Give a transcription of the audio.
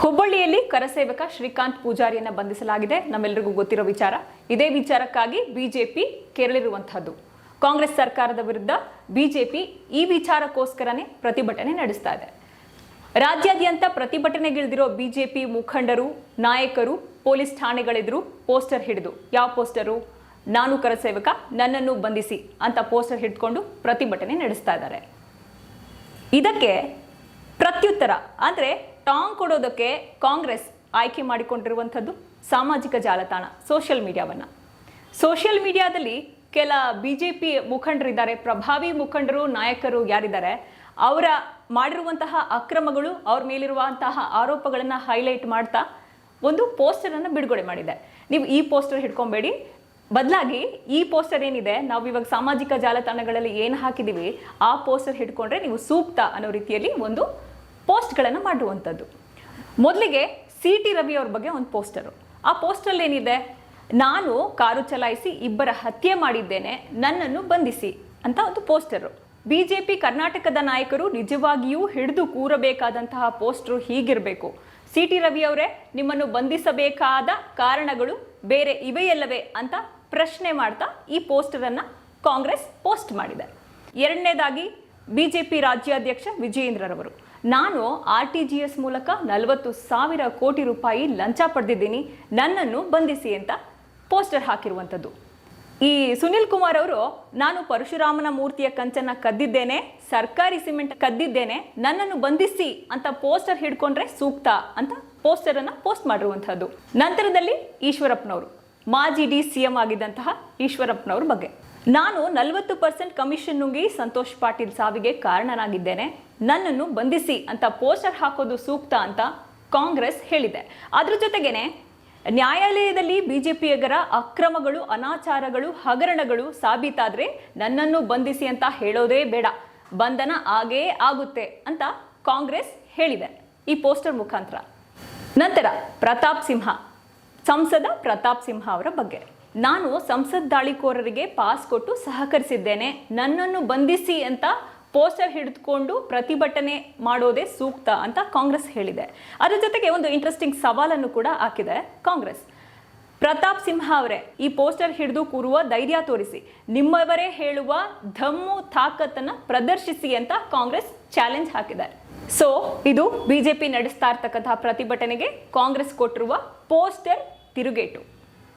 ಹುಬ್ಬಳ್ಳಿಯಲ್ಲಿ ಕರಸೇವಕ ಶ್ರೀಕಾಂತ್ ಪೂಜಾರಿಯನ್ನ ಬಂಧಿಸಲಾಗಿದೆ. ನಮ್ಮೆಲ್ಲರಿಗೂ ಗೊತ್ತಿರೋ ವಿಚಾರ. ಇದೇ ವಿಚಾರಕ್ಕಾಗಿ ಬಿಜೆಪಿ ಕೆರಳಿರುವಂತಹದ್ದು ಕಾಂಗ್ರೆಸ್ ಸರ್ಕಾರದ ವಿರುದ್ಧ ಬಿಜೆಪಿ ಈ ವಿಚಾರಕ್ಕೋಸ್ಕರನೇ ಪ್ರತಿಭಟನೆ ನಡೆಸ್ತಾ ಇದೆ. ರಾಜ್ಯಾದ್ಯಂತ ಪ್ರತಿಭಟನೆಗಿಳಿದಿರೋ ಬಿಜೆಪಿ ಮುಖಂಡರು, ನಾಯಕರು, ಪೊಲೀಸ್ ಠಾಣೆಗಳೆದುರು ಪೋಸ್ಟರ್ ಹಿಡಿದು. ಯಾವ ಪೋಸ್ಟರು? ನಾನು ಕರಸೇವಕ, ನನ್ನನ್ನು ಬಂಧಿಸಿ ಅಂತ ಪೋಸ್ಟರ್ ಹಿಡ್ಕೊಂಡು ಪ್ರತಿಭಟನೆ ನಡೆಸ್ತಾ ಇದ್ದಾರೆ. ಇದಕ್ಕೆ ಪ್ರತ್ಯುತ್ತರ ಅಂದರೆ ಟಾಂಗ್ ಕೊಡೋದಕ್ಕೆ ಕಾಂಗ್ರೆಸ್ ಆಯ್ಕೆ ಮಾಡಿಕೊಂಡಿರುವಂಥದ್ದು ಸಾಮಾಜಿಕ ಜಾಲತಾಣ ಸೋಷಿಯಲ್ ಮೀಡಿಯಾವನ್ನು ಸೋಷಿಯಲ್ ಮೀಡಿಯಾದಲ್ಲಿ ಕೆಲ ಬಿ ಜೆ ಪಿ ಮುಖಂಡರಿದ್ದಾರೆ. ಪ್ರಭಾವಿ ಮುಖಂಡರು, ನಾಯಕರು ಯಾರಿದ್ದಾರೆ, ಅವರ ಮಾಡಿರುವಂತಹ ಅಕ್ರಮಗಳು, ಅವ್ರ ಮೇಲಿರುವಂತಹ ಆರೋಪಗಳನ್ನು ಹೈಲೈಟ್ ಮಾಡ್ತಾ ಒಂದು ಪೋಸ್ಟರನ್ನು ಬಿಡುಗಡೆ ಮಾಡಿದೆ. ನೀವು ಈ ಪೋಸ್ಟರ್ ಹಿಡ್ಕೊಬೇಡಿ. ಬದಲಾಗಿ ಈ ಪೋಸ್ಟರ್ ಏನಿದೆ, ನಾವು ಇವಾಗ ಸಾಮಾಜಿಕ ಜಾಲತಾಣಗಳಲ್ಲಿ ಏನು ಹಾಕಿದ್ದೀವಿ ಆ ಪೋಸ್ಟರ್ ಹಿಡ್ಕೊಂಡ್ರೆ ನೀವು ಸೂಕ್ತ ಅನ್ನೋ ರೀತಿಯಲ್ಲಿ ಒಂದು ಪೋಸ್ಟ್ಗಳನ್ನು ಮಾಡುವಂಥದ್ದು. ಮೊದಲಿಗೆ ಸಿ ಟಿ ರವಿ ಅವ್ರ ಬಗ್ಗೆ ಒಂದು ಪೋಸ್ಟರು. ಆ ಪೋಸ್ಟಲ್ಲಿ ಏನಿದೆ? ನಾನು ಕಾರು ಚಲಾಯಿಸಿ ಇಬ್ಬರ ಹತ್ಯೆ ಮಾಡಿದ್ದೇನೆ, ನನ್ನನ್ನು ಬಂಧಿಸಿ ಅಂತ ಒಂದು ಪೋಸ್ಟರು. ಬಿ ಜೆ ಪಿ ಕರ್ನಾಟಕದ ನಾಯಕರು ನಿಜವಾಗಿಯೂ ಹಿಡಿದು ಕೂರಬೇಕಾದಂತಹ ಪೋಸ್ಟರು ಹೀಗಿರಬೇಕು. ಸಿ ಟಿ ರವಿ ಅವರೇ, ನಿಮ್ಮನ್ನು ಬಂಧಿಸಬೇಕಾದ ಕಾರಣಗಳು ಬೇರೆ ಇವೆಯಲ್ಲವೇ ಅಂತ ಪ್ರಶ್ನೆ ಮಾಡ್ತಾ ಈ ಪೋಸ್ಟರನ್ನು ಕಾಂಗ್ರೆಸ್ ಪೋಸ್ಟ್ ಮಾಡಿದೆ. ಎರಡನೇದಾಗಿ ಬಿ ಜೆ ಪಿ ರಾಜ್ಯಾಧ್ಯಕ್ಷ ವಿಜಯೇಂದ್ರರವರು. ನಾನು ಆರ್ ಟಿ ಜಿ ಎಸ್ ಮೂಲಕ ನಲವತ್ತು ಸಾವಿರ ಕೋಟಿ ರೂಪಾಯಿ ಲಂಚ ಪಡೆದಿದ್ದೀನಿ. ನನ್ನನ್ನು ಬಂಧಿಸಿ ಅಂತ ಪೋಸ್ಟರ್ ಹಾಕಿರುವಂಥದ್ದು. ಈ ಸುನಿಲ್ ಕುಮಾರ್ ಅವರು, ನಾನು ಪರಶುರಾಮನ ಮೂರ್ತಿಯ ಕಂಚನ್ನ ಕದ್ದಿದ್ದೇನೆ, ಸರ್ಕಾರಿ ಸಿಮೆಂಟ್ ಕದ್ದಿದ್ದೇನೆ, ನನ್ನನ್ನು ಬಂಧಿಸಿ ಅಂತ ಪೋಸ್ಟರ್ ಹಿಡ್ಕೊಂಡ್ರೆ ಸೂಕ್ತ ಅಂತ ಪೋಸ್ಟರ್ ಅನ್ನ ಪೋಸ್ಟ್ ಮಾಡಿರುವಂಥದ್ದು. ನಂತರದಲ್ಲಿ ಈಶ್ವರಪ್ಪನವರು. ಮಾಜಿ ಡಿ ಸಿ ಎಂ ಆಗಿದ್ದಂತಹ ಈಶ್ವರಪ್ಪನವ್ರ ಬಗ್ಗೆ. ನಾನು ನಲವತ್ತು ಪರ್ಸೆಂಟ್ ಕಮಿಷನ್ ನುಂಗಿ ಸಂತೋಷ್ ಪಾಟೀಲ್ ಸಾವಿಗೆ ಕಾರಣನಾಗಿದ್ದೇನೆ. ನನ್ನನ್ನು ಬಂಧಿಸಿ ಅಂತ ಪೋಸ್ಟರ್ ಹಾಕೋದು ಸೂಕ್ತ ಅಂತ ಕಾಂಗ್ರೆಸ್ ಹೇಳಿದೆ. ಅದ್ರ ಜೊತೆಗೇನೆ, ನ್ಯಾಯಾಲಯದಲ್ಲಿ ಬಿಜೆಪಿಯಗರ ಅಕ್ರಮಗಳು, ಅನಾಚಾರಗಳು, ಹಗರಣಗಳು ಸಾಬೀತಾದ್ರೆ ನನ್ನನ್ನು ಬಂಧಿಸಿ ಅಂತ ಹೇಳೋದೇ ಬೇಡ. ಬಂಧನ ಆಗೇ ಆಗುತ್ತೆ ಅಂತ ಕಾಂಗ್ರೆಸ್ ಹೇಳಿದೆ. ಈ ಪೋಸ್ಟರ್ ಮುಖಾಂತರ. ನಂತರ ಪ್ರತಾಪ್ ಸಿಂಹ. ಸಂಸದ ಪ್ರತಾಪ್ ಸಿಂಹ ಅವರ ಬಗ್ಗೆ. ನಾನು ಸಂಸತ್ ದಾಳಿಕೋರರಿಗೆ ಪಾಸ್ ಕೊಟ್ಟು ಸಹಕರಿಸಿದ್ದೇನೆ. ನನ್ನನ್ನು ಬಂಧಿಸಿ ಅಂತ ಪೋಸ್ಟರ್ ಹಿಡಿದುಕೊಂಡು ಪ್ರತಿಭಟನೆ ಮಾಡೋದೇ ಸೂಕ್ತ ಅಂತ ಕಾಂಗ್ರೆಸ್ ಹೇಳಿದೆ. ಅದರ ಜೊತೆಗೆ ಒಂದು ಇಂಟ್ರೆಸ್ಟಿಂಗ್ ಸವಾಲನ್ನು ಕೂಡ ಹಾಕಿದೆ ಕಾಂಗ್ರೆಸ್. ಪ್ರತಾಪ್ ಸಿಂಹ ಅವರೇ, ಈ ಪೋಸ್ಟರ್ ಹಿಡಿದು ಕೂರುವ ಧೈರ್ಯ ತೋರಿಸಿ. ನಿಮ್ಮವರೇ ಹೇಳುವ ಧಮ್ಮು, ತಾಕತ್ತನ್ನು ಪ್ರದರ್ಶಿಸಿ ಅಂತ ಕಾಂಗ್ರೆಸ್ ಚಾಲೆಂಜ್ ಹಾಕಿದ್ದಾರೆ ಸೊ ಇದು ಬಿಜೆಪಿ ನಡೆಸ್ತಾ ಇರ್ತಕ್ಕಂತಹ ಪ್ರತಿಭಟನೆಗೆ ಕಾಂಗ್ರೆಸ್ ಕೊಟ್ಟಿರುವ ಪೋಸ್ಟರ್ తిరుగేటు.